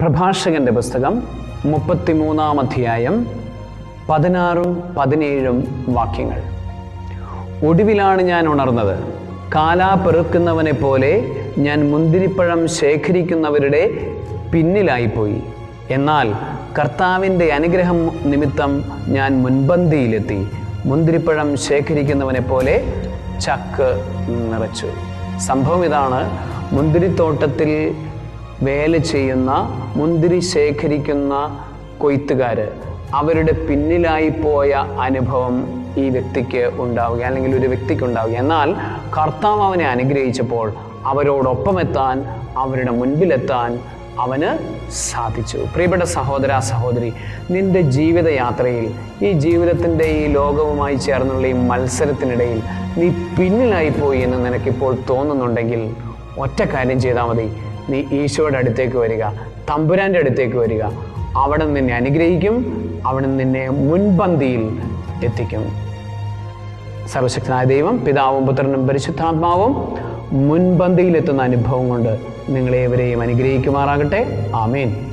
പ്രഭാഷകന്റെ പുസ്തകം മുപ്പത്തിമൂന്നാം അധ്യായം പതിനാറും പതിനേഴും വാക്യങ്ങൾ. ഒടുവിലാണ് ഞാൻ ഉണർന്നത് കാലാ പെറുക്കുന്നവനെ പോലെ ഞാൻ മുന്തിരിപ്പഴം ശേഖരിക്കുന്നവരുടെ പിന്നിലായിപ്പോയി. എന്നാൽ കർത്താവിന്റെ അനുഗ്രഹം നിമിത്തം ഞാൻ മുൻപന്തിയിലെത്തി മുന്തിരിപ്പഴം ശേഖരിക്കുന്നവനെ പോലെ ചക്ക് നിറച്ചു. സംഭവം ഇതാണ് മുന്തിരിത്തോട്ടത്തിൽ വേല ചെയ്യുന്ന മുന്തിരി ശേഖരിക്കുന്ന കൊയ്ത്തുകാർ അവരുടെ പിന്നിലായി പോയ അനുഭവം ഈ വ്യക്തിക്ക് ഉണ്ടാവുക അല്ലെങ്കിൽ ഒരു വ്യക്തിക്ക് ഉണ്ടാവുക എന്നാൽ കർത്താവ് അവനെ അനുഗ്രഹിച്ചപ്പോൾ അവരോടൊപ്പം എത്താൻ അവരുടെ മുൻപിലെത്താൻ അവന് സാധിച്ചു. പ്രിയപ്പെട്ട സഹോദര സഹോദരി നിന്റെ ജീവിതയാത്രയിൽ ഈ ജീവിതത്തിന്റെ ഈ ലോകവുമായി ചേർന്നുള്ള ഈ മത്സരത്തിനിടയിൽ നീ പിന്നിലായി പോയി എന്ന് നിനക്കിപ്പോൾ തോന്നുന്നുണ്ടെങ്കിൽ ഒറ്റ കാര്യം ചെയ്താൽ മതി. നീ ഈശോയുടെ അടുത്തേക്ക് വരിക. തമ്പുരാന്റെ അടുത്തേക്ക് വരിക. അവിടെ നിന്നെ അനുഗ്രഹിക്കും. അവിടെ നിന്നെ മുൻപന്തിയിൽ എത്തിക്കും. സർവശക്തനായ ദൈവം പിതാവും പുത്രനും പരിശുദ്ധാത്മാവും മുൻപന്തിയിലെത്തുന്ന അനുഭവം കൊണ്ട് നിങ്ങളേവരെയും അനുഗ്രഹിക്കുമാറാകട്ടെ. ആമേൻ.